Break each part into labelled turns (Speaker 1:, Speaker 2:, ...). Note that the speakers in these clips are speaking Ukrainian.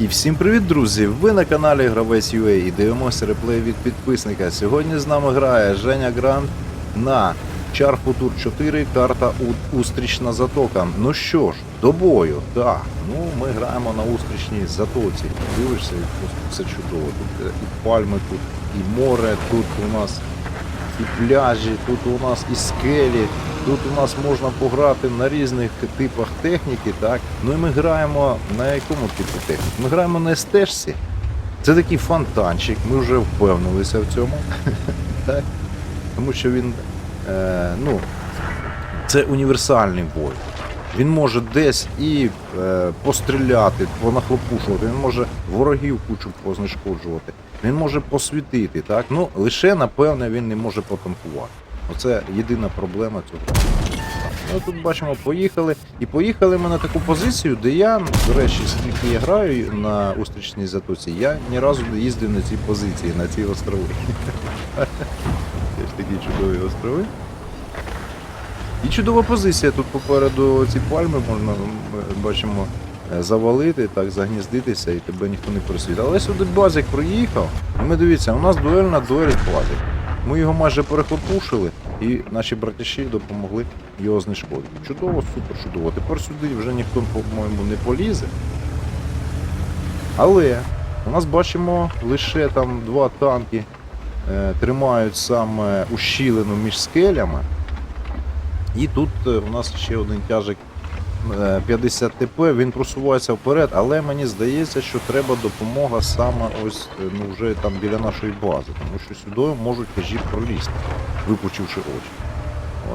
Speaker 1: І всім привіт, друзі! Ви на каналі Гравець UA і дивимося реплей від підписника. Сьогодні з нами грає Женя Грант на Char Futur 4, карта Устрічна затока. Ну що ж, до бою, так. Ну, ми граємо на устрічній затоці. Дивишся, і просто все чудово. Тут е, і пальми, тут і море, тут у нас і пляжі, тут у нас і скелі, тут у нас можна пограти на різних типах техніки, так? Ну і ми граємо на якому типу техніки? Ми граємо на стежці. Це такий фонтанчик, ми вже впевнилися в цьому. так? Тому що він, е, ну, це універсальний бой. Він може десь і е, постріляти, понахлопушувати, він може ворогів кучу познешкоджувати, він може посвітити, так? Ну, лише, напевне, він не може потанкувати. Оце єдина проблема цього. Ну, тут бачимо, поїхали. І поїхали ми на таку позицію, де я, до речі, скільки я граю на устрічній затоці, я ні разу не їздив на цій позиції, на ці острови. Це ж такі чудові острови. І чудова позиція. Тут попереду ці пальми можна, бачимо, е, завалити, так, загніздитися і тебе ніхто не пересвітить. Але сюди базик проїхав, і ми дивіться, у нас дуель на дуель базик. Ми його майже перехлопушили, і наші братіші допомогли його знешкодити. Чудово, супер чудово. Тепер сюди вже ніхто, по-моєму, не полізе. Але у нас бачимо лише там два танки е, тримають саме ущілину між скелями. І тут е, у нас ще один тяжик е, 50 ТП, він просувається вперед, але мені здається, що треба допомога саме ось е, ну, вже там біля нашої бази, тому що сюди можуть кажі пролізти, випучивши очі.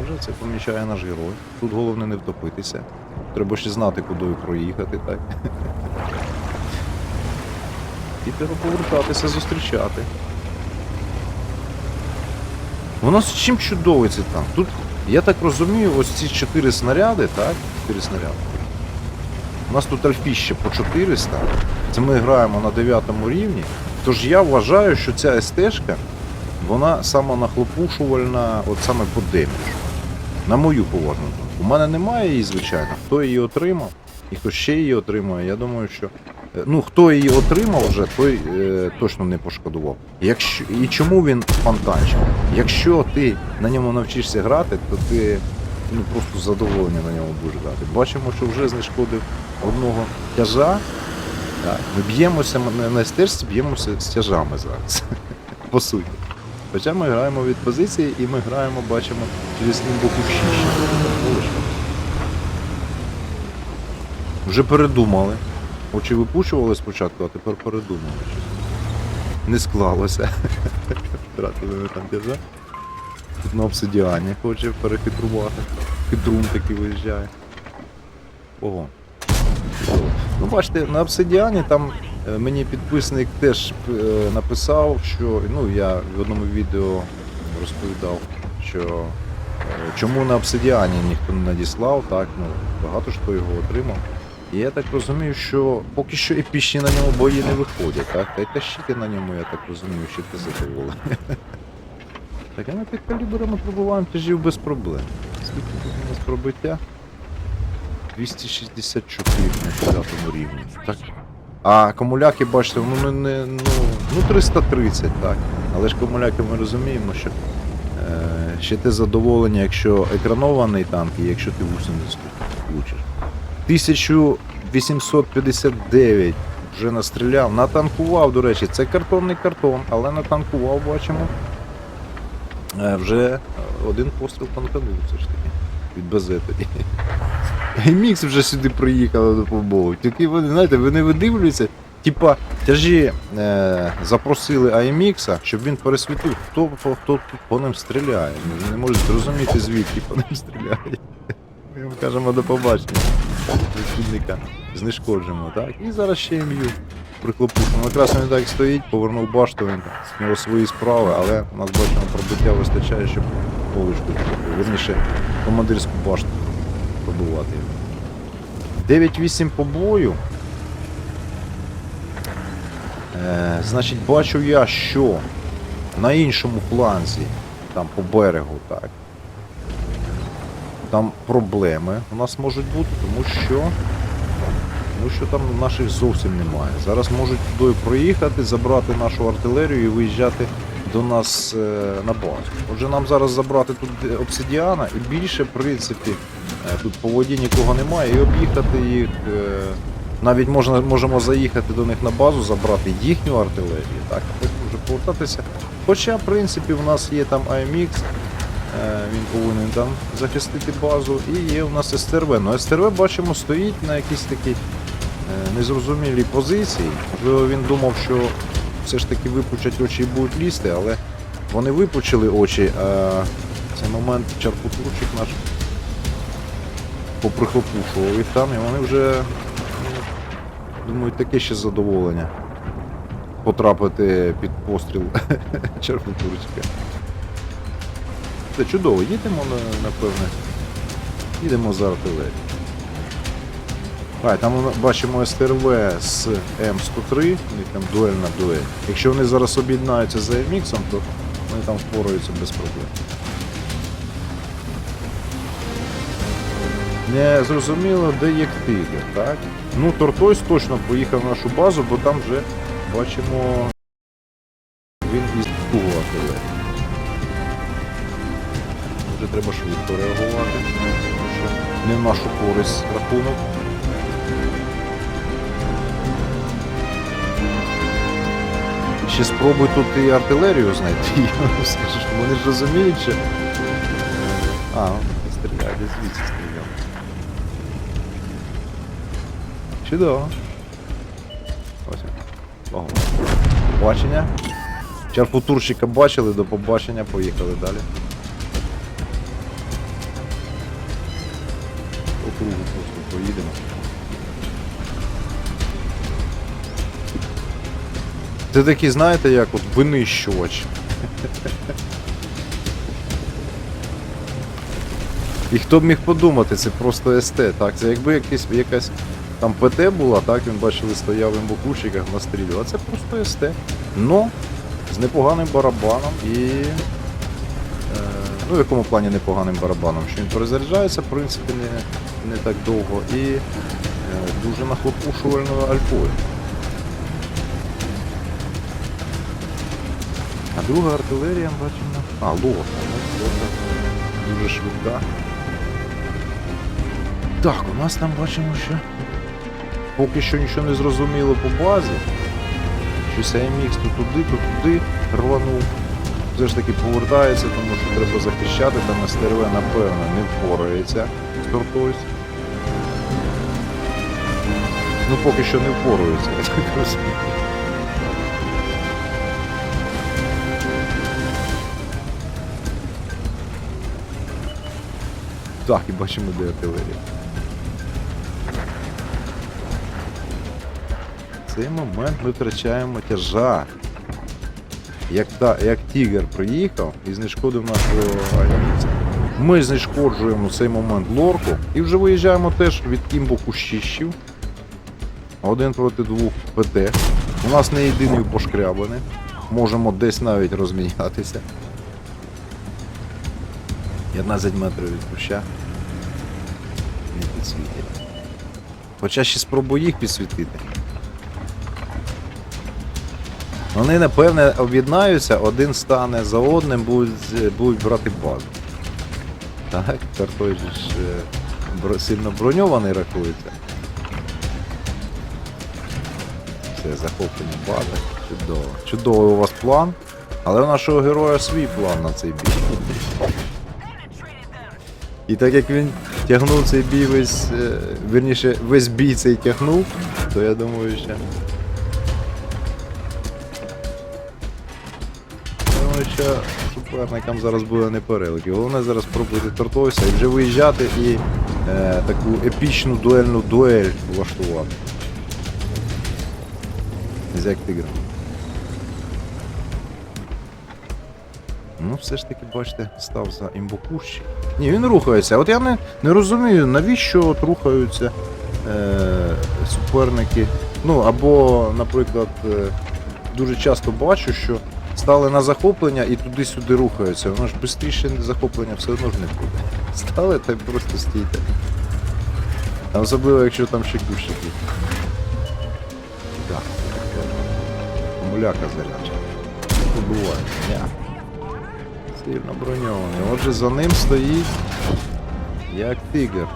Speaker 1: Отже, це помічає наш герой. Тут головне не втопитися. Треба ще знати, куди проїхати, так? І треба повертатися, зустрічати. Воно з чим чудовий цей танк? Тут, я так розумію, ось ці чотири снаряди, так? Чотири снаряди. У нас тут альфіще по 400. Це ми граємо на 9 рівні. Тож я вважаю, що ця СТ-шка, вона самонахлопушувальна от саме по деміджу. На мою поважну думку. У мене немає її, звичайно. Хто її отримав і хто ще її отримує, я думаю, що. е, Ну, хто її отримав вже, той е, точно не пошкодував. Якщо, і чому він фонтанчик? Якщо ти на ньому навчишся грати, то ти ну, просто задоволення на ньому будеш грати. Бачимо, що вже знешкодив одного тяжа. Ми б'ємося на- стежці, б'ємося з тяжами зараз. По суті. Хоча ми граємо від позиції і ми граємо, бачимо, через імбоку в. Вже передумали. Очі випучували спочатку, а тепер передумали. Не склалося. Втратили ми там тяжа. На обсидіані хоче перехитрувати. Хитрун такий виїжджає. Ого. Ну, бачите, на обсидіані там е, мені підписник теж е, написав, що ну я в одному відео розповідав, що е, чому на обсидіані ніхто не надіслав, так, ну багато ж хто його отримав. І я так розумію, що поки що епічні на ньому бої не виходять, так? Та й тащити на ньому, я так розумію, що ти задоволений. Так, а ми під калібрами пробуваємо тяжів без проблем. Скільки тут у нас пробиття? 264 на 9 рівні. Так. А комуляки, бачите, ну не, ну, ну 330, так. Але ж комуляки ми розуміємо, що е, ще те задоволення, якщо екранований танк, і якщо ти гусеницю влучиш. 1859 вже настріляв, натанкував, до речі, це картонний картон, але натанкував, бачимо. Е, Вже один постріл танканув, все ж таки. Від безети. Мікс вже сюди приїхав до побову. Тільки вони, знаєте, вони видивлюються. Типа, тяжі е, запросили IMX, щоб він пересвітив, хто, хто, хто по ним стріляє. Вони не можуть зрозуміти, звідки по ним стріляють. Ми кажемо до побачення. Прихідника знешкоджимо, так? І зараз ще ім'ю приклопушимо. Якраз він так стоїть, повернув башту, він в нього свої справи, але у нас бачимо пробиття вистачає, щоб поличку, верніше, командирську башту пробувати. 9-8 по бою. Е, значить, бачу я, що на іншому фланзі, там по берегу, так. Там проблеми у нас можуть бути, тому що Тому що там наших зовсім немає. Зараз можуть туди проїхати, забрати нашу артилерію і виїжджати до нас е, на базу. Отже, нам зараз забрати тут обсидіана і більше, в принципі, е, тут по воді нікого немає, і об'їхати їх. е, навіть можна, можемо заїхати до них на базу, забрати їхню артилерію, так, і потім вже повертатися. Хоча, в принципі, в нас є там AMX, е, він повинен там захистити базу, і є у нас СТРВ. Ну, СТРВ бачимо стоїть на якійсь такій е, незрозумілій позиції. Він думав, що все ж таки випучать очі і будуть лізти, але вони випучили очі, а в цей момент чарпотурчик наш поприхлопушував їх там, і вони вже ну, думають таке ще задоволення потрапити під постріл чарпотурчика. Це чудово, їдемо напевне. Їдемо за артилерію. А, там ми бачимо СТРВ з М103, у них там дуельна дуель. Якщо вони зараз об'єднаються за MX, то вони там впораються без проблем. Не зрозуміло, де є Ктига, так? Ну, Тортойс точно поїхав в нашу базу, бо там вже бачимо він із другого артилерії. Вже треба швидко реагувати, тому що не в нашу користь рахунок. Ще спробуй тут і артилерію знайти. Скажеш, вони ж розуміють, що. А, стріляє, десь звідси стріляв. Чудово. Ось. Ого. Побачення. Чарфутурщика бачили, до побачення, поїхали далі. Поїдемо. Це такий, знаєте, як от винищувач. І хто б міг подумати, це просто СТ, так? Це якби якась, якась там ПТ була, так, він бачили, стояв в імбокушниках настрілював, а це просто СТ. Но з непоганим барабаном і. Е, ну, в якому плані непоганим барабаном? Що він перезаряджається, в принципі, не, не так довго і е, дуже нахлопушувальною альфою. А друга артилерія бачимо. А, лота. Лота дуже швидка. Так, у нас там бачимо, що поки що нічого не зрозуміло по базі. Щось AMX то туди, то туди рванув. Все ж таки повертається, тому що треба захищати, там СТРВ, напевно, не впорається з Тортойс. Ну поки що не впорується, я так розумію. Так, і бачимо, де артилерія. Цей момент ми втрачаємо тяжа. Як, та, як Тігр приїхав і знешкодив нашого агенця. Ми знешкоджуємо цей момент лорку і вже виїжджаємо теж від імбо кущищів. Один проти двох ПТ. У нас не єдиний пошкрябаний. Можемо десь навіть розмінятися. 15 метрів від куща. Не підсвітять. Хоча ще спробую їх підсвітити. Вони, напевне, об'єднаються, один стане за одним, будуть, будуть брати базу. Так, той ж е, сильно броньований рахується. Все, захоплення бази. Чудово. Чудовий у вас план. Але у нашого героя свій план на цей бій. І так як він тягнув цей бій весь, е, вірніше, весь бій цей тягнув, то я думаю, що. Думаю, що суперникам зараз буде непереливки. Головне зараз спробувати тортовися і вже виїжджати і е, таку епічну дуельну дуель влаштувати. З як тигром. Ну, все ж таки, бачите, став за імбокущі. Ні, він рухається. От я не, не розумію, навіщо от рухаються е, суперники. Ну, або, наприклад, е, дуже часто бачу, що стали на захоплення і туди-сюди рухаються. Воно ж швидше захоплення все одно ж не буде. Стали та й просто стійте. Особливо, якщо там ще кущики. Муляка заряджена. Побуває. Ня. Сильно броньований. Отже, за ним стоїть як тигр.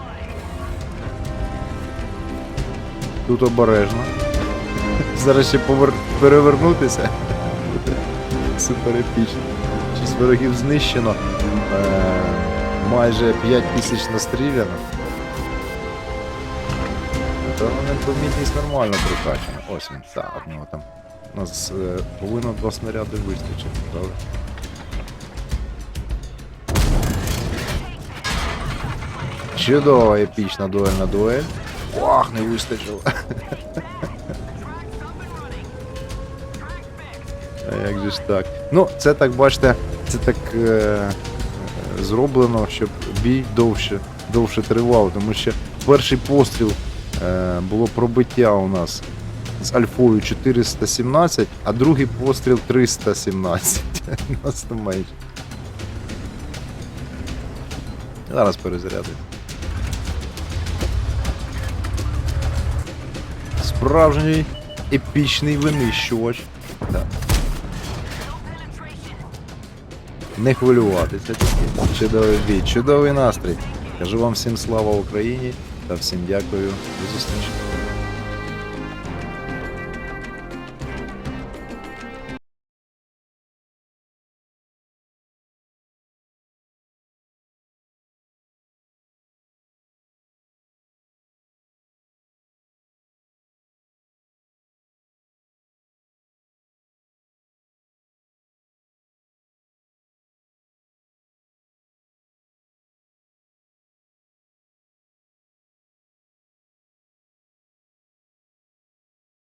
Speaker 1: Тут обережно. Зараз ще повер... перевернутися. Супер епічно. Шість ворогів знищено. Е... Майже 5 тисяч настріляно. Та непомітність нормально прокачана. Ось він, так, одного там. У нас е, повинно два снаряди вистачити, правда? Чудова епічна дуельна дуель. Ох, не вистачило. А як же ж так? Ну, це так бачите, це так е, е, зроблено, щоб бій довше, довше тривав, тому що перший постріл е, було пробиття у нас з альфою 417, а другий постріл 317. Нас там менше. Зараз перезарядую. Справжній епічний винищувач. Так. Не хвилюватися тільки. Чудовий бій, чудовий настрій. Кажу вам всім слава Україні та всім дякую. До зустрічі.